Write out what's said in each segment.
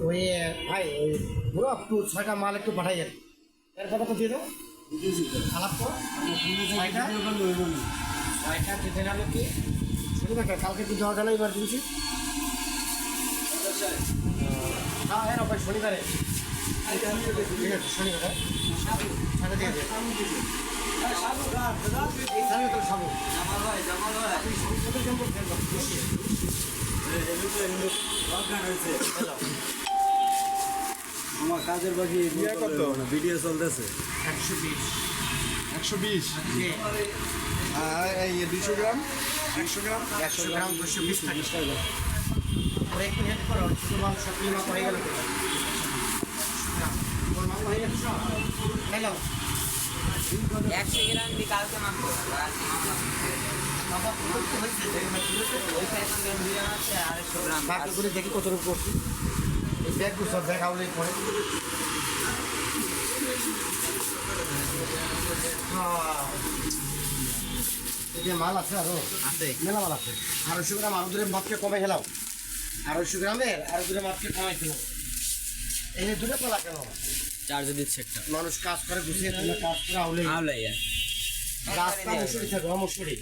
ওই ভাই ওই পুরো একটু ছয়টা মাল একটু পাঠাইয়েন এর কথা তো দিয়ে দেবো আলাপ করো ছয়টা ছয়টা দিতে গেল কি শুনি না কালকে কি দেওয়া গেল ইমার্জেন্সি হ্যাঁ হ্যাঁ ভাই শনিবারে ঠিক আছে শনিবারে সাথে দিয়ে দেবে তো সামনে আমার কাজের বাকি ইয়ে কত? ভিডিও চলতেছে। একশো বিশ। একশো বিশ? আর এই দুশো গ্রাম? একশো গ্রাম একশো গ্রাম। দুশো বিশ টাকা ওরা একটু হেল্প করো ছোটো মাংস কিমা গেল। তো ওর মাংস গেছে সব হ্যালো একশো গ্রাম কালকে বাকিগুলি দেখি কত রূপ করছি। ব্যাগগুলো সব পড়ে হ্যাঁ। যে মাল আছে আরও। আছে। মেলা মাল আছে। আড়াইশো গ্রাম আরও দূরে মাপকে কমে গেলাম আড়াইশো গ্রামের আরও দূরে মাপকে কমাই ছিল এই যে দূরে পালা কেন? চার্জ দিচ্ছে একটা। মানুষ কাজ করে গুছিয়ে তোমরা কাজ করে আউলে আউলাইয়া রাস্তা মুসুরি থাকবে মুসুরি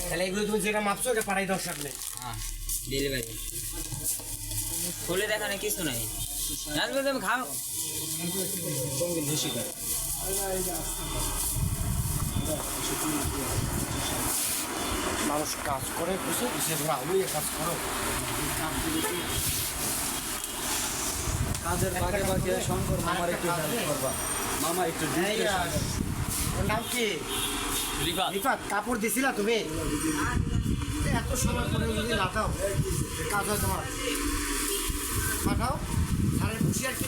তাহলে এগুলো তুমি যেটা মাপছো এটা পাঠাই দাও সামনে। হ্যাঁ। ডেলিভারি খুলে দেখানো কিছু নাই। জানবে তুমি খাও। মানুষ কাজ করে বুঝে বুঝে তোমরা আউলিয়ে কাজ করো। কাজের বাকি বাকি শঙ্কর মামার একটু হেল্প করবা। মামা একটু নাম কি? রিফাত কাপড় দিছিলা তুমি? সময় যদি কাজ হয় তোমার। পাঠাও সারের আর কি